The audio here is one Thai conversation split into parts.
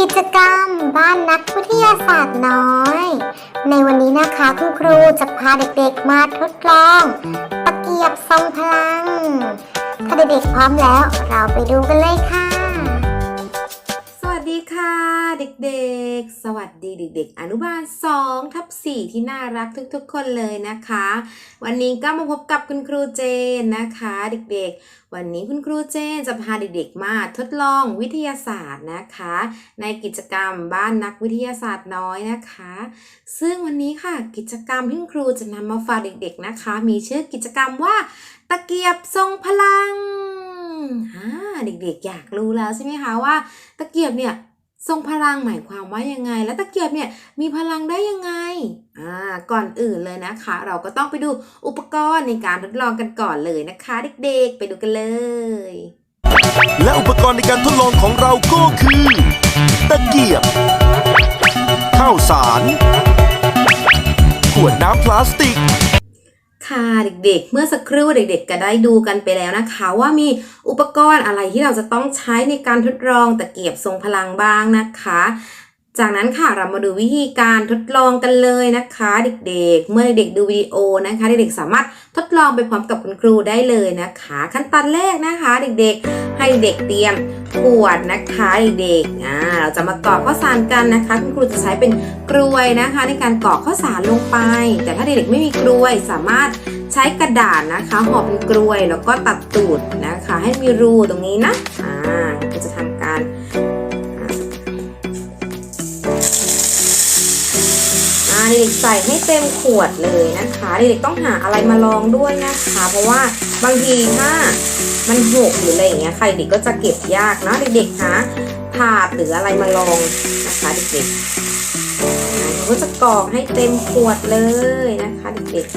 กิจกรรมบ้านนักวิทยาศาสตร์น้อย ในวันนี้นะคะคุณครูจะพาเด็กๆมาทดลองตะเกียบทรงพลัง ถ้าเด็กๆพร้อมแล้วเราไปดูกันเลยค่ะ สวัสดีค่ะ เด็กๆ สวัสดีเด็กๆ อนุบาล2ทับ4ที่น่ารักทุกๆ คนเลยนะคะ วันนี้ก็มาพบกับคุณครูเจนนะคะ เด็กๆ วันนี้คุณครูเจนจะพาเด็กๆ มาทดลองวิทยาศาสตร์นะคะ ในกิจกรรมบ้านนักวิทยาศาสตร์น้อยนะคะ ซึ่งวันนี้ค่ะกิจกรรมที่คุณครูจะนำมาฝากเด็กๆนะคะ มีชื่อกิจกรรมว่า ตะเกียบทรงพลังอ่าเด็กๆ อยากรู้แล้วใช่ไหมคะว่า ตะเกียบเนี่ย ทรงพลังหมายความว่ายังไง และตะเกียบเนี่ยมีพลังได้ยังไงอ่าก่อนอื่นเลยนะคะ เราก็ต้องไปดูอุปกรณ์ในการทดลองกันก่อนเลยนะคะ เด็กๆ ไปดูกันเลย และอุปกรณ์ในการทดลองของเราก็คือ ตะเกียบ ข้าวสาร ขวดน้ำพลาสติก ค่ะเด็กๆ เมื่อสักครู่เด็ก ๆ ก็ได้ดูกันไปแล้วนะคะ ว่ามีอุปกรณ์อะไรที่เราจะต้องใช้ในการทดลองตะเกียบทรงพลังบ้างนะคะ จากนั้นค่ะเรามาดูวิธีการทดลองกันเลยนะคะ เด็กๆ เมื่อเด็กดูวิดีโอนะคะเด็กๆสามารถทดลองไปพร้อมกับคุณครูได้เลยนะคะ ขั้นตอนแรกนะคะ เด็กๆ ให้เด็กเตรียมขวดนะคะเด็กๆอ่าเราจะมากรอกข้าวสารกันนะคะ คุณครูจะใช้เป็นกลวยนะคะ ในการกรอกข้าวสารลงไป แต่ถ้าเด็กๆไม่มีกลวยสามารถใช้กระดาษนะคะห่อเป็นกลวยแล้วก็ตัดตูดนะคะ ให้มีรูตรงนี้นะอ่าก็จะทำ เด็กใส่ให้เต็มขวดเลยนะคะเด็กๆต้องหาอะไรมาลองด้วยนะคะ เพราะว่าบางทีถ้ามันหกหรืออะไรอย่างเงี้ยใครเด็กก็จะเก็บยากนะเด็กๆนะถาดหรืออะไรมาลองนะคะเด็กๆอ่าก็จะกรอกให้เต็มขวดเลยนะคะเด็กๆ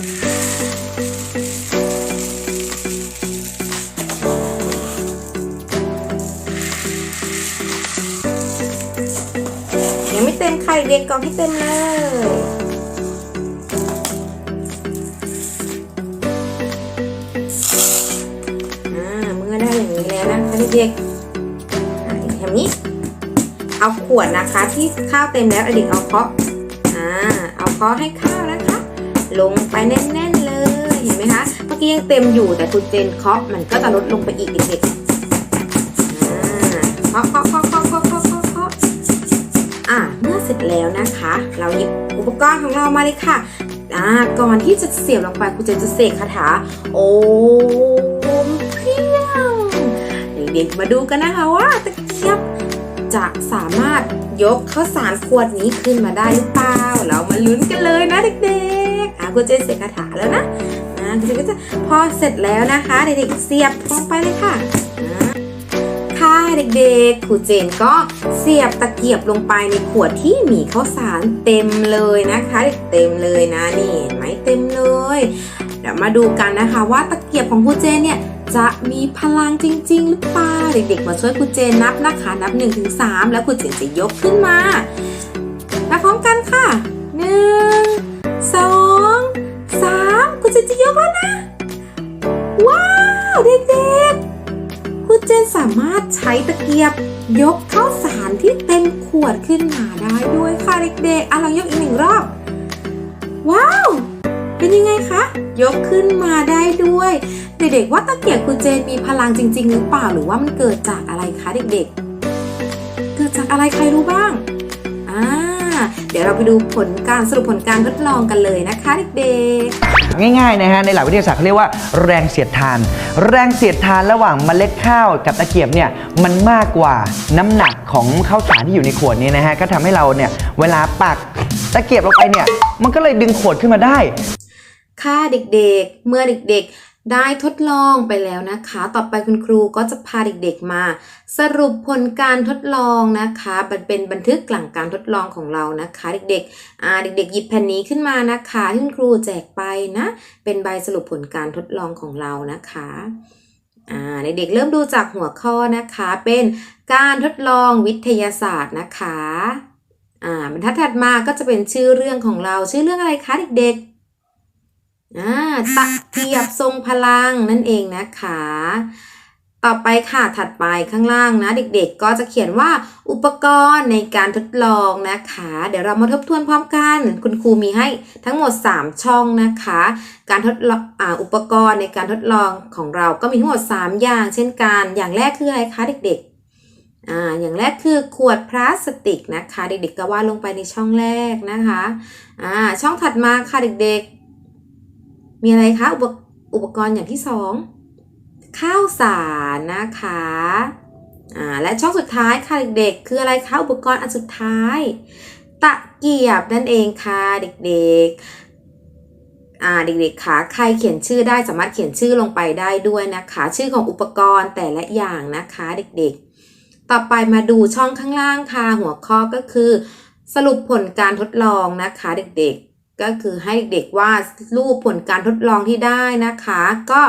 ยังไม่เต็มไข่เด็กกรอกให้เต็มเลย เด็กๆอ่าทำนี้ เอาขวดนะคะที่ข้าวเต็มแล้วเด็กเอาเคาะอ่าเอาเคาะให้ข้าวนะคะ ลงไปแน่นๆเลยเห็นไหมคะเมื่อกี้ยังเต็มอยู่แต่คุณเจนเคาะมันก็จะลดลงไปอีกเด็กๆอ่าเคาะเคาะเคาะเคาะเคาะเคาะเคาะอะเมื่อเสร็จแล้วนะคะ เราหยิบอุปกรณ์ของเรามาเลยค่ะอ่าก่อนที่จะเสียบลงไปครูเจนจะเสกคาถาโอมพียง ด็กๆ มาดูกันนะคะว่าตะเกียบจะสามารถยกข้าวสารขวดนี้ขึ้นมาได้หรือเปล่า เรามาลุ้นกันเลยนะเด็กๆอะครูเจนเสกคาถาแล้วนะอ่าครูเจนก็จะพอเสร็จแล้วนะคะ เด็กๆเสียบลงไปเลยค่ะค่ะเด็กๆครูเจนก็เสียบตะเกียบลงไปในขวดที่มีข้าวสารเต็มเลยนะคะเต็มเลยนะนี่เห็นไหมเต็มเลย เดี๋ยวมาดูกันนะคะว่าตะเกียบของครูเจนเนี่ย จะมีพลังจริง ๆ หรือเปล่าเด็กๆ มาช่วยครูเจนนับนะคะนับ1นถึงสแล้วครูเจนจะยกขึ้นมานับพร้อมกันค่ะหนึ่งสองสามครูเจนจะยกแล้วนะ ว้าวเด็กๆคุณเจนสามารถใช้ตะเกียบยกข้าวสารที่เต็มขวดขึ้นมาได้ด้วยค่ะเด็กๆอะลองยกอีกหนึ่งรอบ ว้าว เป็นยังไงคะ ยกขึ้นมาได้ด้วย เด็กๆว่าตะเกียบคุณเจนมีพลังจริง ๆ หรือเปล่าหรือว่ามันเกิดจากอะไรคะเด็กๆ เกิดจากอะไรใครรู้บ้างอ่าเดี๋ยวเราไปดูผลการสรุปผลการทดลองกันเลยนะคะเด็กๆ ง่ายๆนะฮะในหลักวิทยาศาสตร์เขาเรียกว่าแรงเสียดทาน แรงเสียดทานระหว่างเมล็ดข้าวกับตะเกียบเนี่ยมันมากกว่าน้ำหนักของข้าวสารที่อยู่ในขวดนี้นะฮะก็ทำให้เราเนี่ยเวลาปักตะเกียบลงไปเนี่ยมันก็เลยดึงขวดขึ้นมาได้ ค่ะเด็กๆ เมื่อเด็กๆ ได้ทดลองไปแล้วนะคะ ต่อไปคุณครูก็จะพาเด็กๆมา สรุปผลการทดลองนะคะมันเป็นบันทึกหลังการทดลองของเรานะคะ เด็กๆอ่าเด็กๆหยิบแผ่นนี้ขึ้นมานะคะที่คุณครูแจกไปนะ เป็นใบสรุปผลการทดลองของเรานะคะอ่าเด็กๆเริ่มดูจากหัวข้อนะคะ เป็นการทดลองวิทยาศาสตร์นะคะอ่าบรรทัดถัดมาก็จะเป็นชื่อเรื่องของเราชื่อเรื่องอะไรคะเด็กๆ อ่าตะเกียบทรงพลังนั่นเองนะคะ ต่อไปค่ะถัดไปข้างล่างนะ เด็กๆ ก็จะเขียนว่าอุปกรณ์ในการทดลองนะคะ เดี๋ยวเรามาทบทวนพร้อมกัน คุณครูมีให้ทั้งหมด 3 ช่องนะคะ การทดลองออุปกรณ์ในการทดลองของเราก็มีทั้งหมด 3 อย่าง เช่นกัน อย่างแรกคืออะไรคะเด็กๆอ่าอย่างแรกคือขวดพลาสติกนะคะ เด็กๆก็วาดลงไปในช่องแรกนะคะอ่าช่องถัดมาค่ะเด็กๆ มีอะไรคะอุปอุปกรณ์อย่างที่สองข้าวสารนะคะอ่าและช่องสุดท้ายค่ะเด็กๆ คืออะไรคะอุปกรณ์อันสุดท้าย ตะเกียบนั่นเองค่ะเด็กๆอ่าเด็กๆคะใครเขียนชื่อได้สามารถเขียนชื่อลงไปได้ด้วยนะคะ ชื่อของอุปกรณ์แต่ละอย่างนะคะเด็กๆ ต่อไปมาดูช่องข้างล่างค่ะหัวข้อก็คือ สรุปผลการทดลองนะคะเด็กๆ ก็คือให้เด็กวาดรูปผลการทดลองที่ได้นะคะ ก็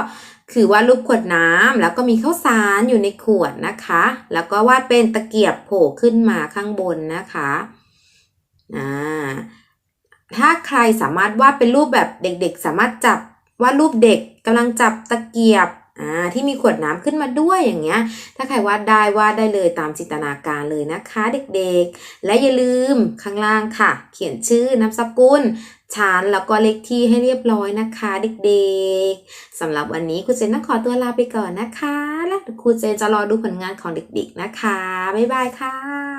คือวาดรูปขวดน้ำแล้วก็มีข้าวสารอยู่ในขวดนะคะ แล้วก็วาดเป็นตะเกียบโผล่ขึ้นมาข้างบนนะคะอ่าถ้าใครสามารถวาดเป็นรูปแบบเด็กๆ สามารถจับวาดรูปเด็กกำลังจับตะเกียบ อ่าที่มีขวดน้ำขึ้นมาด้วยอย่างเงี้ย ถ้าใครวาดได้วาดได้เลยตามจินตนาการเลยนะคะเด็กๆ และอย่าลืมข้างล่างค่ะ เขียนชื่อนามสกุลชั้นแล้วก็เลขที่ให้เรียบร้อยนะคะเด็กๆสำหรับวันนี้ครูเจนต้องขอตัวลาไปก่อนนะคะ และครูเจนจะรอดูผลงานของเด็กๆนะคะ บ๊ายบายค่ะ